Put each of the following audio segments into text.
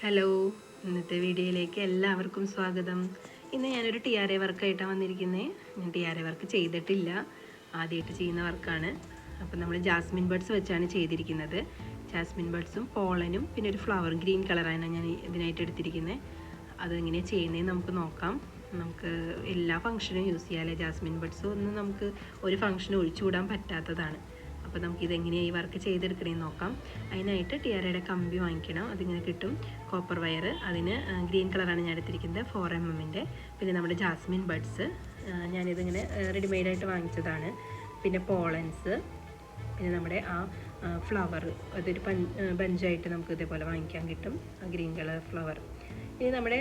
Hello ഇന്നത്തെ വീഡിയോയിലേക്ക് എല്ലാവർക്കും സ്വാഗതം. ഇന്ന് ഞാനൊരു ടി ആർ എ വർക്കായിട്ടാണ് വന്നിരിക്കുന്നത് ഞാൻ ടി ആർ എ വർക്ക് ചെയ്തിട്ടില്ല. ആദ്യമായിട്ട് ചെയ്യുന്ന വർക്കാണ് അപ്പം നമ്മൾ ജാസ്മിൻ ബഡ്സ് വെച്ചാണ് ചെയ്തിരിക്കുന്നത്. ജാസ്മിൻ ബഡ്സും പോളനും പിന്നെ ഒരു ഫ്ലവർ ഗ്രീൻ കളറാണ് ഞാൻ ഇതിനായിട്ട് എടുത്തിരിക്കുന്നത് അതെങ്ങനെയാണ് ചെയ്യുന്നതെന്ന് നമുക്ക് നോക്കാം. നമുക്ക് എല്ലാ ഫങ്ഷനും യൂസ് ചെയ്യാമല്ലേ ജാസ്മിൻ ബഡ്സ്. ഒന്നും നമുക്ക് ഒരു ഫംഗ്ഷനും ഒഴിച്ചുകൂടാൻ പറ്റാത്തതാണ്. അപ്പോൾ നമുക്ക് എങ്ങനെയാണ് ഈ വർക്ക് ചെയ്തെടുക്കണേന്ന് നോക്കാം. അതിനായിട്ട് ടി ആർ കമ്പി വാങ്ങിക്കണം. അതിങ്ങനെ കിട്ടും. കോപ്പർ വയർ അതിന് ഗ്രീൻ കളറാണ് ഞാൻ എടുത്തിരിക്കുന്നത് ഫോർ എം എമ്മിന്റെ പിന്നെ നമ്മുടെ ജാസ്മിൻ ബഡ്സ് ഞാനിതിങ്ങനെ റെഡിമെയ്ഡായിട്ട് വാങ്ങിച്ചതാണ്. പിന്നെ പോളൻസ് പിന്നെ നമ്മുടെ ആ ഫ്ലവർ അതൊരു പഞ്ച് ബഞ്ചായിട്ട് നമുക്ക് ഇതേപോലെ വാങ്ങിക്കാൻ കിട്ടും. ഗ്രീൻ കളർ ഫ്ലവർ ഇനി നമ്മുടെ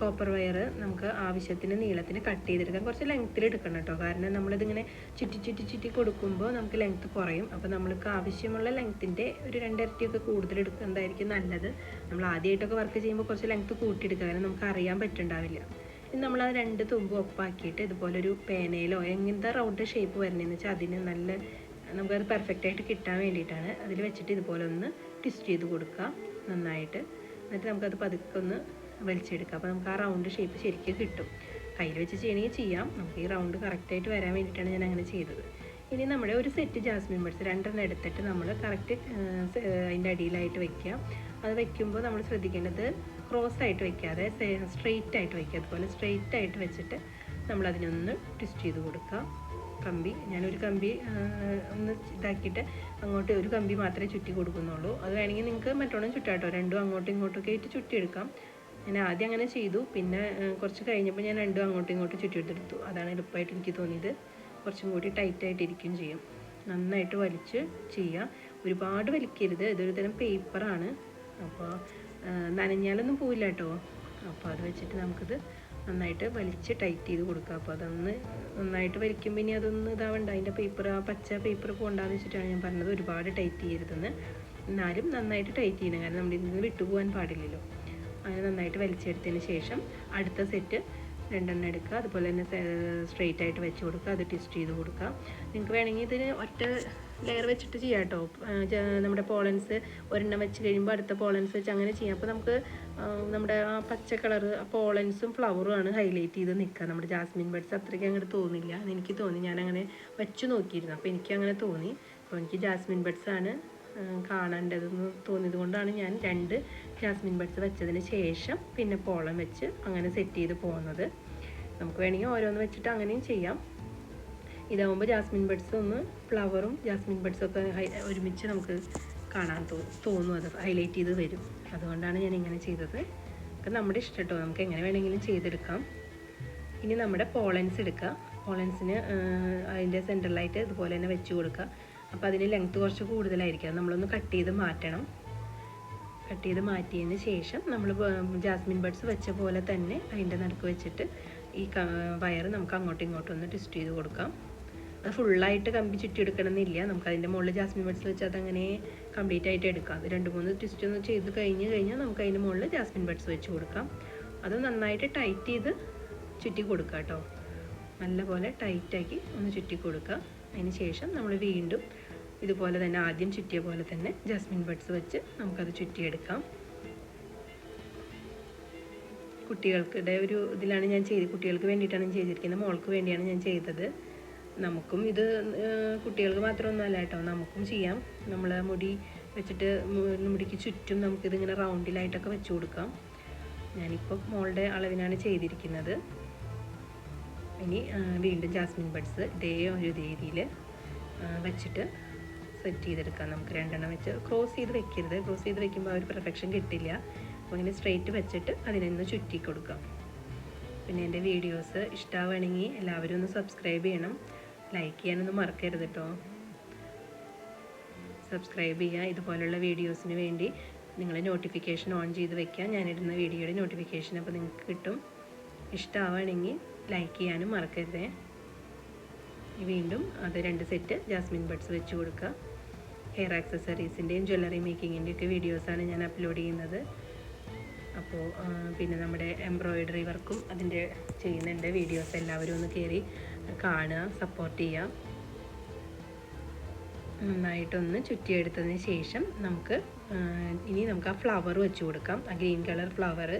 കോപ്പർ വയർ നമുക്ക് ആവശ്യത്തിന് നീളത്തിന് കട്ട് ചെയ്തെടുക്കാം. കുറച്ച് ലെങ്ത്തിൽ എടുക്കണം കേട്ടോ. കാരണം നമ്മളിതിങ്ങനെ ചുറ്റി ചുറ്റി ചുറ്റി കൊടുക്കുമ്പോൾ നമുക്ക് ലെങ്ത്ത് കുറയും. അപ്പോൾ നമ്മൾക്ക് ആവശ്യമുള്ള ലെങ്ത്തിന്റെ ഒരു രണ്ടിരട്ടിയൊക്കെ കൂടുതൽ എടുക്കുന്നതായിരിക്കും നല്ലത്. നമ്മൾ ആദ്യമായിട്ടൊക്കെ വർക്ക് ചെയ്യുമ്പോൾ കുറച്ച് ലെങ്ത്ത് കൂട്ടിയെടുക്കുക. കാരണം നമുക്ക് അറിയാൻ പറ്റുന്നുണ്ടാവില്ല. ഇനി നമ്മൾ ആ രണ്ട് തുമ്പ് ഒപ്പാക്കിയിട്ട് ഇതുപോലൊരു പേനയിലോ എങ്ങനത്തെ റൗണ്ട് ഷേപ്പ് വരണേന്ന് വെച്ചാൽ അതിന് നല്ല നമുക്കത് പെർഫെക്റ്റ് ആയിട്ട് കിട്ടാൻ വേണ്ടിയിട്ടാണ് അതിൽ വെച്ചിട്ട് ഇതുപോലെ ഒന്ന് ട്വിസ്റ്റ് ചെയ്ത് കൊടുക്കുക നന്നായിട്ട്. എന്നിട്ട് നമുക്കത് പതുക്കെ ഒന്ന് വലിച്ചെടുക്കാം. അപ്പോൾ നമുക്ക് ആ റൗണ്ട് ഷേപ്പ് ശരിക്കും കിട്ടും. കയ്യിൽ വെച്ച് ചെയ്യണമെങ്കിൽ ചെയ്യാം. നമുക്ക് ഈ റൗണ്ട് കറക്റ്റായിട്ട് വരാൻ വേണ്ടിയിട്ടാണ് ഞാൻ അങ്ങനെ ചെയ്തത്. ഇനി നമ്മുടെ ഒരു സെറ്റ് ജാസ്മിൻ ബഡ്സ് രണ്ടെണ്ണം എടുത്തിട്ട് നമ്മൾ കറക്റ്റ് അതിന്റെ അടിയിലായിട്ട് വെക്കുക അത് വെക്കുമ്പോൾ നമ്മൾ ശ്രദ്ധിക്കേണ്ടത് ക്രോസ് ആയിട്ട് വെക്കാതെ സ്ട്രെയിറ്റ് ആയിട്ട് വെക്കുക. അതുപോലെ സ്ട്രെയിറ്റ് ആയിട്ട് വെച്ചിട്ട് നമ്മൾ അതിനൊന്ന് ട്വിസ്റ്റ് ചെയ്ത് കൊടുക്കുക. കമ്പി ഞാനൊരു കമ്പി ഒന്ന് ഇതാക്കിയിട്ട് അങ്ങോട്ട് ഒരു കമ്പി മാത്രമേ ചുറ്റി കൊടുക്കുന്നുള്ളൂ. അത് വേണമെങ്കിൽ നിങ്ങൾക്ക് മറ്റോണം ചുറ്റാട്ടോ. രണ്ടും അങ്ങോട്ടും ഇങ്ങോട്ടും ഒക്കെ ആയിട്ട് ചുറ്റിയെടുക്കാം. ഞാൻ ആദ്യം അങ്ങനെ ചെയ്തു. പിന്നെ കുറച്ച് കഴിഞ്ഞപ്പോൾ ഞാൻ രണ്ടും അങ്ങോട്ടും ഇങ്ങോട്ടും ചുറ്റിയെടുത്തെടുത്തു അതാണ് എളുപ്പമായിട്ട് എനിക്ക് തോന്നിയത്. കുറച്ചും കൂടി ടൈറ്റായിട്ട് ഇരിക്കുകയും ചെയ്യും. നന്നായിട്ട് വലിച്ച് ചെയ്യുക. ഒരുപാട് വലിക്കരുത്. ഇതൊരു തരം പേപ്പറാണ്. അപ്പോൾ നനഞ്ഞാലൊന്നും പോവില്ല കേട്ടോ. അപ്പോൾ അത് വെച്ചിട്ട് നമുക്കിത് നന്നായിട്ട് വലിച്ച് ടൈറ്റ് ചെയ്ത് കൊടുക്കുക അപ്പോൾ അതൊന്ന് നന്നായിട്ട് വലിക്കുമ്പോൾ ഇനി അതൊന്ന് ഇതാവണ്ട. അതിന്റെ പേപ്പർ ആ പച്ച പേപ്പർ പോകണ്ടെന്ന് വെച്ചിട്ടാണ് ഞാൻ പറഞ്ഞത്. ഒരുപാട് ടൈറ്റ് ചെയ്യരുതെന്ന്. എന്നാലും നന്നായിട്ട് ടൈറ്റ് ചെയ്യണം. കാരണം നമ്മുടെ ഇതിൽ നിന്ന് വിട്ടുപോകാൻ പാടില്ലല്ലോ. അങ്ങനെ നന്നായിട്ട് വലിച്ചെടുത്തതിന് ശേഷം അടുത്ത സെറ്റ് രണ്ടെണ്ണം എടുക്കുക. അതുപോലെ തന്നെ സ്ട്രെയിറ്റ് ആയിട്ട് വെച്ച് കൊടുക്കുക. അത് ട്വിസ്റ്റ് ചെയ്ത് കൊടുക്കുക. നിങ്ങൾക്ക് വേണമെങ്കിൽ ഇതിന് ഒറ്റ ലെയർ വെച്ചിട്ട് ചെയ്യാം കേട്ടോ നമ്മുടെ പോളൻസ് ഒരെണ്ണം വെച്ച് കഴിയുമ്പോൾ അടുത്ത പോളൻസ് വെച്ച് അങ്ങനെ ചെയ്യാം. അപ്പോൾ നമുക്ക് നമ്മുടെ ആ പച്ച കളർ പോളൻസും ഫ്ലവറും ആണ് ഹൈലൈറ്റ് ചെയ്ത് നിൽക്കുക. നമ്മുടെ ജാസ്മിൻ ബഡ്സ് അത്രയ്ക്ക് അങ്ങോട്ട് തോന്നില്ല എനിക്ക് തോന്നി. ഞാനങ്ങനെ വെച്ച് നോക്കിയിരുന്നു. അപ്പോൾ എനിക്ക് അങ്ങനെ തോന്നി. അപ്പോൾ എനിക്ക് ജാസ്മിൻ ബഡ്സ് ആണ് കാണേണ്ടതെന്ന് തോന്നിയത് കൊണ്ടാണ് ഞാൻ രണ്ട് ജാസ്മിൻ ബഡ്സ് വെച്ചതിന് ശേഷം പിന്നെ പോളം വെച്ച് അങ്ങനെ സെറ്റ് ചെയ്ത് പോകുന്നത്. നമുക്ക് വേണമെങ്കിൽ ഓരോന്ന് വെച്ചിട്ട് അങ്ങനെയും ചെയ്യാം. ഇതാകുമ്പോൾ ജാസ്മിൻ ബഡ്സ് ഒന്ന് ഫ്ലവറും ജാസ്മിൻ ബഡ്സും ഒക്കെ ഒരുമിച്ച് നമുക്ക് കാണാൻ തോന്നും. അത് ഹൈലൈറ്റ് ചെയ്ത് വരും അതുകൊണ്ടാണ് ഞാൻ ഇങ്ങനെ ചെയ്തത്. അപ്പം നമ്മുടെ ഇഷ്ടം കേട്ടോ. നമുക്ക് എങ്ങനെ വേണമെങ്കിലും ചെയ്തെടുക്കാം. ഇനി നമ്മുടെ പോളൻസ് എടുക്കുക പോളൻസിന് അതിന്റെ സെന്ററിലായിട്ട് ഇതുപോലെ തന്നെ വെച്ച് കൊടുക്കുക അപ്പോൾ അതിന് ലെങ്ത്ത് കുറച്ച് കൂടുതലായിരിക്കും നമ്മളൊന്ന് കട്ട് ചെയ്ത് മാറ്റണം. കട്ട് ചെയ്ത് മാറ്റിയതിന് ശേഷം നമ്മൾ ജാസ്മിൻ ബഡ്സ് വെച്ച പോലെ തന്നെ അതിന്റെ നടുക്ക് വെച്ചിട്ട് ഈ വയർ നമുക്ക് അങ്ങോട്ടും ഇങ്ങോട്ടും ഒന്ന് ട്വിസ്റ്റ് ചെയ്ത് കൊടുക്കാം. അത് ഫുള്ളായിട്ട് കമ്പി ചുറ്റി എടുക്കണമെന്നില്ല നമുക്ക് അതിന്റെ മുകളിൽ ജാസ്മിൻ ബഡ്സ് വെച്ച് അതങ്ങനെ കംപ്ലീറ്റ് ആയിട്ട് എടുക്കാം. അത് രണ്ട് മൂന്ന് ട്വിസ്റ്റ് ഒന്ന് ചെയ്ത് കഴിഞ്ഞ് കഴിഞ്ഞാൽ നമുക്ക് അതിന്റെ മുകളിൽ ജാസ്മിൻ ബഡ്സ് വെച്ച് കൊടുക്കാം. അത് നന്നായിട്ട് ടൈറ്റ് ചെയ്ത് ചുറ്റി കൊടുക്കുക കേട്ടോ. നല്ലപോലെ ടൈറ്റാക്കി ഒന്ന് ചുറ്റി കൊടുക്കുക അതിന് ശേഷം നമ്മൾ വീണ്ടും ഇതുപോലെ തന്നെ ആദ്യം ചുറ്റിയ പോലെ തന്നെ ജാസ്മിൻ ബഡ്സ് വെച്ച് നമുക്കത് ചുറ്റിയെടുക്കാം. കുട്ടികൾക്കിടെ ഒരു ഇതിലാണ് ഞാൻ ചെയ്ത് കുട്ടികൾക്ക് വേണ്ടിയിട്ടാണ് ചെയ്തിരിക്കുന്നത്. മോൾക്ക് വേണ്ടിയാണ് ഞാൻ ചെയ്തത്. നമുക്കും ഇത് കുട്ടികൾക്ക് മാത്രമൊന്നുമല്ല കേട്ടോ. നമുക്കും ചെയ്യാം. നമ്മൾ മുടി വെച്ചിട്ട് മുടിക്ക് ചുറ്റും നമുക്കിതിങ്ങനെ റൗണ്ടിലായിട്ടൊക്കെ വെച്ച് കൊടുക്കാം. ഞാനിപ്പോൾ മോളുടെ അളവിനാണ് ചെയ്തിരിക്കുന്നത്. ഇനി വീണ്ടും ജാസ്മിൻ ബഡ്സ് ഇതേ ഒരു രീതിയിൽ വെച്ചിട്ട് സെറ്റ് ചെയ്തെടുക്കാം. നമുക്ക് രണ്ടെണ്ണം വെച്ച് ക്രോസ് ചെയ്ത് വെക്കരുത്. ക്രോസ് ചെയ്ത് വെക്കുമ്പോൾ ആ ഒരു പെർഫെക്ഷൻ കിട്ടില്ല. അപ്പോൾ ഇങ്ങനെ സ്ട്രെയിറ്റ് വെച്ചിട്ട് അതിനൊന്ന് ചുറ്റി കൊടുക്കാം. പിന്നെ എന്റെ വീഡിയോസ് ഇഷ്ടമാവുകയാണെങ്കിൽ എല്ലാവരും ഒന്ന് സബ്സ്ക്രൈബ് ചെയ്യണം. ലൈക്ക് ചെയ്യാനൊന്നും മറക്കരുത് കേട്ടോ സബ്സ്ക്രൈബ് ചെയ്യുക. ഇതുപോലുള്ള വീഡിയോസിന് വേണ്ടി നിങ്ങൾ നോട്ടിഫിക്കേഷൻ ഓൺ ചെയ്ത് വെക്കുക. ഞാനിടുന്ന വീഡിയോയുടെ നോട്ടിഫിക്കേഷൻ അപ്പോൾ നിങ്ങൾക്ക് കിട്ടും. ഇഷ്ടമാവുകയാണെങ്കിൽ ലൈക്ക് ചെയ്യാനും മറക്കരുതേ. വീണ്ടും അത് രണ്ട് സെറ്റ് ജാസ്മിൻ ബഡ്സ് വെച്ച് കൊടുക്കുക. ഹെയർ ആക്സസറീസിന്റെയും ജ്വല്ലറി മേക്കിങ്ങിന്റെയും ഒക്കെ വീഡിയോസാണ് ഞാൻ അപ്ലോഡ് ചെയ്യുന്നത്. അപ്പോൾ പിന്നെ നമ്മുടെ എംബ്രോയിഡറി വർക്കും അതിന്റെ ചെയ്യുന്നുണ്ട്. വീഡിയോസ് എല്ലാവരും ഒന്ന് കയറി കാണുക സപ്പോർട്ട് ചെയ്യുക. നന്നായിട്ടൊന്ന് ചുറ്റിയെടുത്തതിന് ശേഷം നമുക്ക് ഇനി നമുക്ക് ആ ഫ്ലവർ വെച്ച് കൊടുക്കാം. ആ ഗ്രീൻ കളർ ഫ്ലവർ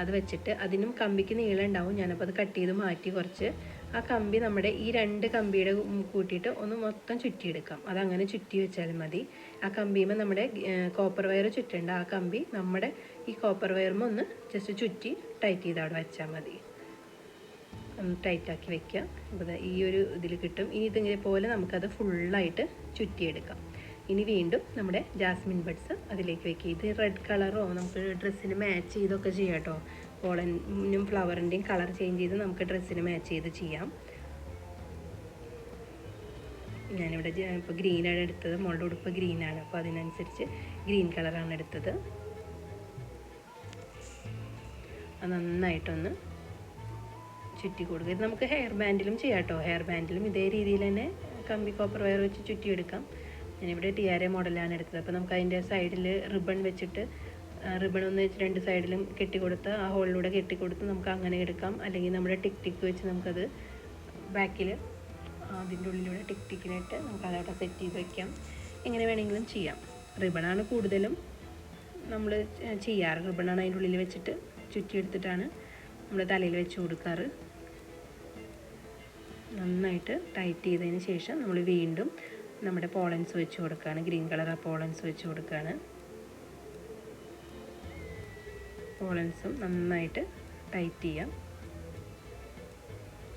അത് വെച്ചിട്ട് അതിനും കമ്പിക്ക് നീളം ഉണ്ടാവും. ഞാനപ്പോൾ അത് കട്ട് ചെയ്ത് മാറ്റി കുറച്ച് ആ കമ്പി നമ്മുടെ ഈ രണ്ട് കമ്പിയുടെ കൂട്ടിയിട്ട് ഒന്ന് മൊത്തം ചുറ്റിയെടുക്കാം. അതങ്ങനെ ചുറ്റി വെച്ചാൽ മതി. ആ കമ്പിയുമ്പോൾ നമ്മുടെ കോപ്പർ വയർ ചുറ്റേണ്ട. ആ കമ്പി നമ്മുടെ ഈ കോപ്പർ വയറുമ്പോൾ ഒന്ന് ജസ്റ്റ് ചുറ്റി ടൈറ്റ് ചെയ്ത് അവിടെ വെച്ചാൽ മതി. ടൈറ്റാക്കി വെക്കാം അപ്പോൾ ഈ ഒരു ഇതിൽ കിട്ടും. ഇനി ഇതിങ്ങനെ പോലെ നമുക്കത് ഫുള്ളായിട്ട് ചുറ്റിയെടുക്കാം. ഇനി വീണ്ടും നമ്മുടെ ജാസ്മിൻ ബഡ്സ് അതിലേക്ക് വെക്കുക. ഇത് റെഡ് കളറോ നമുക്ക് ഡ്രസ്സിന് മാച്ച് ചെയ്തൊക്കെ ചെയ്യാം കേട്ടോ. പോളനും ഫ്ലവറിന്റെയും കളർ ചേഞ്ച് ചെയ്ത് നമുക്ക് ഡ്രസ്സിന് മാച്ച് ചെയ്ത് ചെയ്യാം. ഞാനിവിടെ ഇപ്പോൾ ഗ്രീനാണ് എടുത്തത്. മോളുടെ ഉടുപ്പ് ഗ്രീനാണ്. അപ്പോൾ അതിനനുസരിച്ച് ഗ്രീൻ കളറാണ് എടുത്തത്. അത് നന്നായിട്ടൊന്ന് ചുറ്റി കൊടുക്കുക. ഇത് നമുക്ക് ഹെയർ ബാൻഡിലും ചെയ്യാം കേട്ടോ. ഹെയർ ബാൻഡിലും ഇതേ രീതിയിൽ തന്നെ കമ്പി കോപ്പർ വയർ വെച്ച് ചുറ്റിയെടുക്കാം. ഞാനിവിടെ ടി ആർ എ മോഡലാണ് എടുത്തത്. അപ്പോൾ നമുക്ക് അതിന്റെ സൈഡിൽ റിബൺ വെച്ചിട്ട് റിബൺ ഒന്ന് വെച്ച് രണ്ട് സൈഡിലും കെട്ടിക്കൊടുത്ത് ആ ഹോളിലൂടെ കെട്ടിക്കൊടുത്ത് നമുക്ക് അങ്ങനെ എടുക്കാം. അല്ലെങ്കിൽ നമ്മുടെ ടിക് ടിക്ക് വെച്ച് നമുക്കത് ബാക്കിൽ അതിന്റെ ഉള്ളിലൂടെ ടിക് ടിക്കിനിട്ട് നമുക്ക് അതവിടെ സെറ്റ് ചെയ്ത് വെക്കാം. എങ്ങനെ വേണമെങ്കിലും ചെയ്യാം. റിബണാണ് കൂടുതലും നമ്മൾ ചെയ്യാറ്. റിബണാണ് അതിന്റെ ഉള്ളിൽ വെച്ചിട്ട് ചുറ്റിയെടുത്തിട്ടാണ് നമ്മൾ തലയിൽ വെച്ച് കൊടുക്കാറ്. നന്നായിട്ട് ടൈറ്റ് ചെയ്തതിന് ശേഷം നമ്മൾ വീണ്ടും നമ്മുടെ പോളൻസ് വെച്ച് കൊടുക്കുകയാണ് ഗ്രീൻ കളർ ആ പോളൻസ് വെച്ച് കൊടുക്കുകയാണ് പോളൻസും നന്നായിട്ട് ടൈറ്റ് ചെയ്യാം.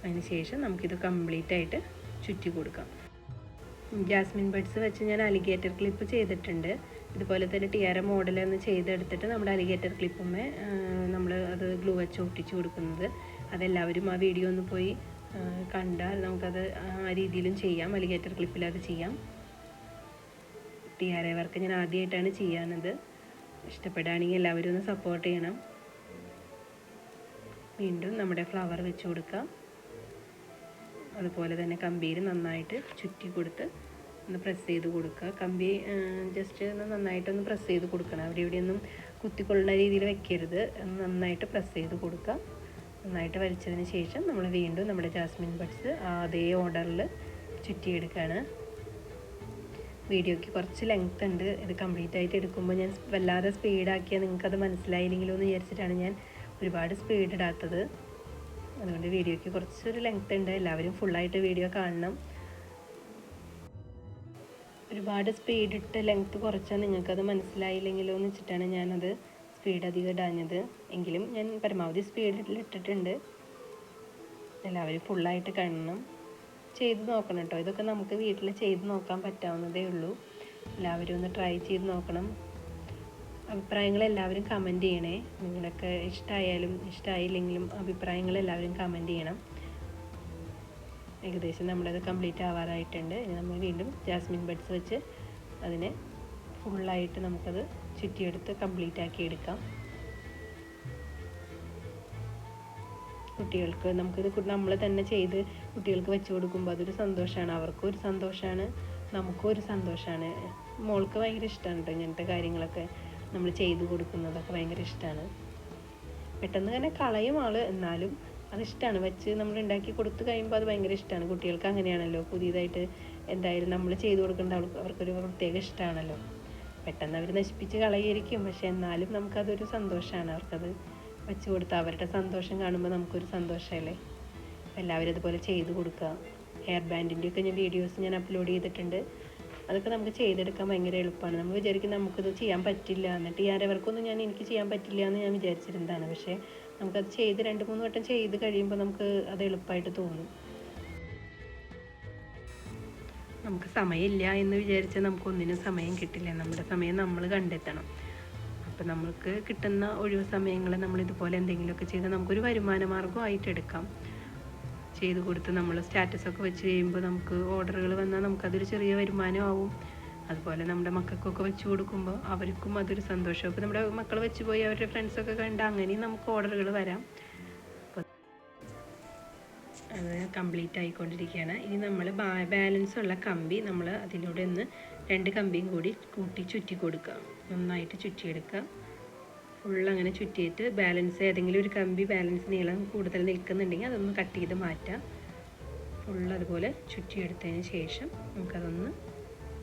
അതിന് ശേഷം നമുക്കിത് കംപ്ലീറ്റ് ആയിട്ട് ചുറ്റി കൊടുക്കാം. ജാസ്മിൻ ബഡ്സ് വെച്ച് ഞാൻ അലിഗേറ്റർ ക്ലിപ്പ് ചെയ്തിട്ടുണ്ട്. ഇതുപോലെ തന്നെ ടിയാര മോഡൽ ഒന്ന് ചെയ്തെടുത്തിട്ട് നമ്മുടെ അലിഗേറ്റർ ക്ലിപ്പുമേ നമ്മൾ അത് ഗ്ലൂ വെച്ച് ഒട്ടിച്ചു കൊടുക്കുന്നത്. അതെല്ലാവരും ആ വീഡിയോ ഒന്ന് പോയി കണ്ടാൽ നമുക്കത് ആ രീതിയിലും ചെയ്യാം. അലിഗേറ്റർ ക്ലിപ്പിൽ അത് ചെയ്യാം. ടിയാര വർക്ക് ഞാൻ ആദ്യമായിട്ടാണ് ചെയ്യാനത് ഇഷ്ടപ്പെടുകയാണെങ്കിൽ എല്ലാവരും ഒന്ന് സപ്പോർട്ട് ചെയ്യണം. വീണ്ടും നമ്മുടെ ഫ്ലവർ വെച്ച് കൊടുക്കാം. അതുപോലെ തന്നെ കമ്പിയിൽ നന്നായിട്ട് ചുറ്റി കൊടുത്ത് ഒന്ന് പ്രസ് ചെയ്ത് കൊടുക്കുക. കമ്പി ജസ്റ്റ് ഒന്ന് നന്നായിട്ടൊന്ന് പ്രസ് ചെയ്ത് കൊടുക്കണം. അവിടെ ഇവിടെയൊന്നും കുത്തിക്കൊള്ളുന്ന രീതിയിൽ വെക്കരുത്. നന്നായിട്ട് പ്രസ് ചെയ്ത് കൊടുക്കുക. നന്നായിട്ട് വലിച്ചതിന് ശേഷം നമ്മൾ വീണ്ടും നമ്മുടെ ജാസ്മിൻ ബഡ്സ് അതേ ഓർഡറിൽ ചുറ്റിയെടുക്കുകയാണ്. വീഡിയോയ്ക്ക് കുറച്ച് ലെങ്ത് ഉണ്ട്. ഇത് കംപ്ലീറ്റ് ആയിട്ട് എടുക്കുമ്പോൾ ഞാൻ വല്ലാതെ സ്പീഡാക്കിയാൽ നിങ്ങൾക്കത് മനസ്സിലായില്ലെങ്കിലോ എന്ന് വിചാരിച്ചിട്ടാണ് ഞാൻ ഒരുപാട് സ്പീഡ് ഇടാത്തത്. അതുകൊണ്ട് വീഡിയോയ്ക്ക് കുറച്ചൊരു ലെങ്ത് ഉണ്ട്. എല്ലാവരും ഫുള്ളായിട്ട് വീഡിയോ കാണണം. ഒരുപാട് സ്പീഡ് ഇട്ട് ലെങ്ത് കുറച്ചാൽ നിങ്ങൾക്കത് മനസ്സിലായില്ലെങ്കിലോ എന്ന് വെച്ചിട്ടാണ് ഞാനത് സ്പീഡ് അധികം ഇടാഞ്ഞത്. എങ്കിലും ഞാൻ പരമാവധി സ്പീഡിൽ ഇട്ടിട്ടുണ്ട്. എല്ലാവരും ഫുള്ളായിട്ട് കാണണം. ചെയ്ത് നോക്കണം കേട്ടോ ഇതൊക്കെ നമുക്ക് വീട്ടിൽ ചെയ്ത് നോക്കാൻ പറ്റാവുന്നതേ ഉള്ളൂ. എല്ലാവരും ഒന്ന് ട്രൈ ചെയ്ത് നോക്കണം. അഭിപ്രായങ്ങൾ എല്ലാവരും കമന്റ് ചെയ്യണേ. നിങ്ങളൊക്കെ ഇഷ്ടമായാലും ഇഷ്ടമായില്ലെങ്കിലും അഭിപ്രായങ്ങൾ എല്ലാവരും കമന്റ് ചെയ്യണം. ഏകദേശം നമ്മളത് കംപ്ലീറ്റ് ആവാറായിട്ടുണ്ട്. ഇനി നമ്മൾ വീണ്ടും ജാസ്മിൻ ബഡ്സ് വെച്ച് അതിനെ ഫുള്ളായിട്ട് നമുക്കത് ചുറ്റിയെടുത്ത് കംപ്ലീറ്റ് ആക്കി എടുക്കാം. കുട്ടികൾക്ക് നമുക്കിത് നമ്മൾ തന്നെ ചെയ്ത് കുട്ടികൾക്ക് വെച്ച് കൊടുക്കുമ്പോൾ അതൊരു സന്തോഷമാണ് അവർക്കും ഒരു സന്തോഷമാണ് നമുക്കും ഒരു സന്തോഷമാണ് മോൾക്ക് ഭയങ്കര ഇഷ്ടമാണ് കേട്ടോ ഇങ്ങനത്തെ കാര്യങ്ങളൊക്കെ നമ്മൾ ചെയ്തു കൊടുക്കുന്നതൊക്കെ ഭയങ്കര ഇഷ്ടമാണ് പെട്ടെന്ന് തന്നെ കളയും ആൾ. എന്നാലും അത് ഇഷ്ടമാണ് വെച്ച് നമ്മൾ ഉണ്ടാക്കി കൊടുത്തു കഴിയുമ്പോൾ അത് ഭയങ്കര ഇഷ്ടമാണ് കുട്ടികൾക്ക് അങ്ങനെയാണല്ലോ. പുതിയതായിട്ട് എന്തായാലും നമ്മൾ ചെയ്തു കൊടുക്കേണ്ട അവർക്ക് അവർക്കൊരു പ്രത്യേക ഇഷ്ടമാണല്ലോ പെട്ടെന്ന് അവർ നശിപ്പിച്ച് കളയായിരിക്കും. പക്ഷെ എന്നാലും നമുക്കതൊരു സന്തോഷമാണ് അവർക്കത് വെച്ച് കൊടുത്ത് അവരുടെ സന്തോഷം കാണുമ്പോൾ നമുക്കൊരു സന്തോഷമല്ലേ എല്ലാവരും അതുപോലെ ചെയ്ത് കൊടുക്കുക. ഹെയർ ബാൻഡിന്റെ ഒക്കെ ഞാൻ വീഡിയോസ് ഞാൻ അപ്ലോഡ് ചെയ്തിട്ടുണ്ട്. അതൊക്കെ നമുക്ക് ചെയ്തെടുക്കാൻ ഭയങ്കര എളുപ്പമാണ്. നമ്മൾ വിചാരിക്കും നമുക്കത് ചെയ്യാൻ പറ്റില്ല. എന്നിട്ട് ഈ ആരവർക്കൊന്നും ഞാൻ എനിക്ക് ചെയ്യാൻ പറ്റില്ല എന്ന് ഞാൻ വിചാരിച്ചിരുന്നതാണ്. പക്ഷേ നമുക്കത് ചെയ്ത് രണ്ട് മൂന്ന് വട്ടം ചെയ്ത് കഴിയുമ്പോൾ നമുക്ക് അത് എളുപ്പമായിട്ട് തോന്നും. നമുക്ക് സമയമില്ല എന്ന് വിചാരിച്ചാൽ നമുക്കൊന്നിനും സമയം കിട്ടില്ല. നമ്മുടെ സമയം നമ്മൾ കണ്ടെത്തണം. അപ്പം നമ്മൾക്ക് കിട്ടുന്ന ഒഴിവ് സമയങ്ങൾ നമ്മൾ ഇതുപോലെ എന്തെങ്കിലുമൊക്കെ ചെയ്ത് നമുക്കൊരു വരുമാന മാർഗമായിട്ട് എടുക്കാം. ചെയ്ത് കൊടുത്ത് നമ്മൾ സ്റ്റാറ്റസൊക്കെ വെച്ച് കഴിയുമ്പോൾ നമുക്ക് ഓർഡറുകൾ വന്നാൽ നമുക്കതൊരു ചെറിയ വരുമാനമാവും അതുപോലെ നമ്മുടെ മക്കൾക്കൊക്കെ വെച്ച് കൊടുക്കുമ്പോൾ അവർക്കും അതൊരു സന്തോഷം. അപ്പോൾ നമ്മുടെ മക്കൾ വെച്ച് പോയി അവരുടെ ഫ്രണ്ട്സൊക്കെ കണ്ട് അങ്ങനെയും നമുക്ക് ഓർഡറുകൾ വരാം. അത് കംപ്ലീറ്റ് ആയിക്കൊണ്ടിരിക്കുകയാണ്. ഇനി നമ്മൾ ബാലൻസ് ഉള്ള കമ്പി നമ്മൾ അതിലൂടെ ഒന്ന് രണ്ട് കമ്പിയും കൂടി കൂട്ടി ചുറ്റി കൊടുക്കുക നന്നായിട്ട് ചുറ്റിയെടുക്കുക ഫുൾ അങ്ങനെ ചുറ്റിയിട്ട് ബാലൻസ് ഏതെങ്കിലും ഒരു കമ്പി ബാലൻസ് നീളം കൂടുതൽ നിൽക്കുന്നുണ്ടെങ്കിൽ അതൊന്ന് കട്ട് ചെയ്ത് മാറ്റാം. ഫുൾ അതുപോലെ ചുറ്റിയെടുത്തതിന് ശേഷം നമുക്കതൊന്ന്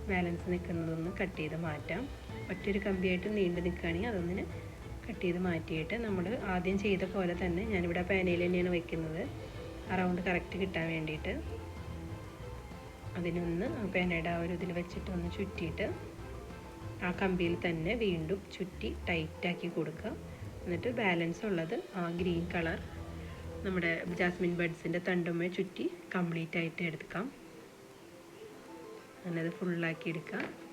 ബാലൻസ് നിൽക്കുന്നതൊന്ന് കട്ട് ചെയ്ത് മാറ്റാം. ഒറ്റൊരു കമ്പിയായിട്ട് നീണ്ടു നിൽക്കുകയാണെങ്കിൽ അതൊന്നിന് കട്ട് ചെയ്ത് മാറ്റിയിട്ട് നമ്മൾ ആദ്യം ചെയ്ത പോലെ തന്നെ ഞാനിവിടെ പാനയിൽ തന്നെയാണ് വെക്കുന്നത്. ആ റൗണ്ട് കറക്റ്റ് കിട്ടാൻ വേണ്ടിയിട്ട്. അതിനൊന്ന് പേനയുടെ ആ ഒരു ഇതിൽ വെച്ചിട്ട് ഒന്ന് ചുറ്റിയിട്ട് ആ കമ്പിയിൽ തന്നെ വീണ്ടും ചുറ്റി ടൈറ്റാക്കി കൊടുക്കുക. എന്നിട്ട് ബാലൻസ് ഉള്ളത് ആ ഗ്രീൻ കളർ നമ്മുടെ ജാസ്മിൻ ബഡ്സിന്റെ തണ്ടുമ്മ ചുറ്റി കംപ്ലീറ്റ് ആയിട്ട് എടുക്കാം. അങ്ങനെ അത് ഫുള്ളാക്കി എടുക്കാം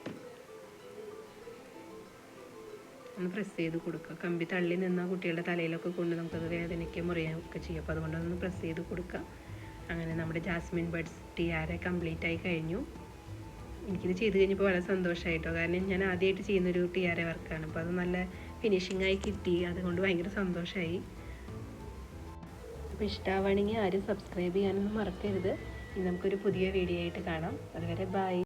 ഒന്ന് പ്രസ് ചെയ്ത് കൊടുക്കുക. കമ്പി തള്ളി നിന്ന കുട്ടികളുടെ തലയിലൊക്കെ കൊണ്ട് നമുക്കത് വേദനയ്ക്ക് മുറിയൊക്കെ ചെയ്യും. അപ്പോൾ അതുകൊണ്ടൊന്ന് പ്രസ് ചെയ്ത് കൊടുക്കുക. അങ്ങനെ നമ്മുടെ ജാസ്മിൻ ബഡ്സ് ടിയാര കംപ്ലീറ്റ് ആയി കഴിഞ്ഞു. എനിക്കിത് ചെയ്ത് കഴിഞ്ഞപ്പോൾ വളരെ സന്തോഷമായിട്ടോ കാരണം ഞാൻ ആദ്യമായിട്ട് ചെയ്യുന്നൊരു ടി ആർ എ വർക്കാണ് അപ്പോൾ അത് നല്ല ഫിനിഷിംഗ് ആയി കിട്ടി. അതുകൊണ്ട് ഭയങ്കര സന്തോഷമായി അപ്പോൾ ഇഷ്ടമാവുകയാണെങ്കിൽ ആരും സബ്സ്ക്രൈബ് ചെയ്യാനൊന്നും മറക്കരുത്. ഇനി നമുക്കൊരു പുതിയ വീഡിയോ ആയിട്ട് കാണാം. അതുവരെ ബൈ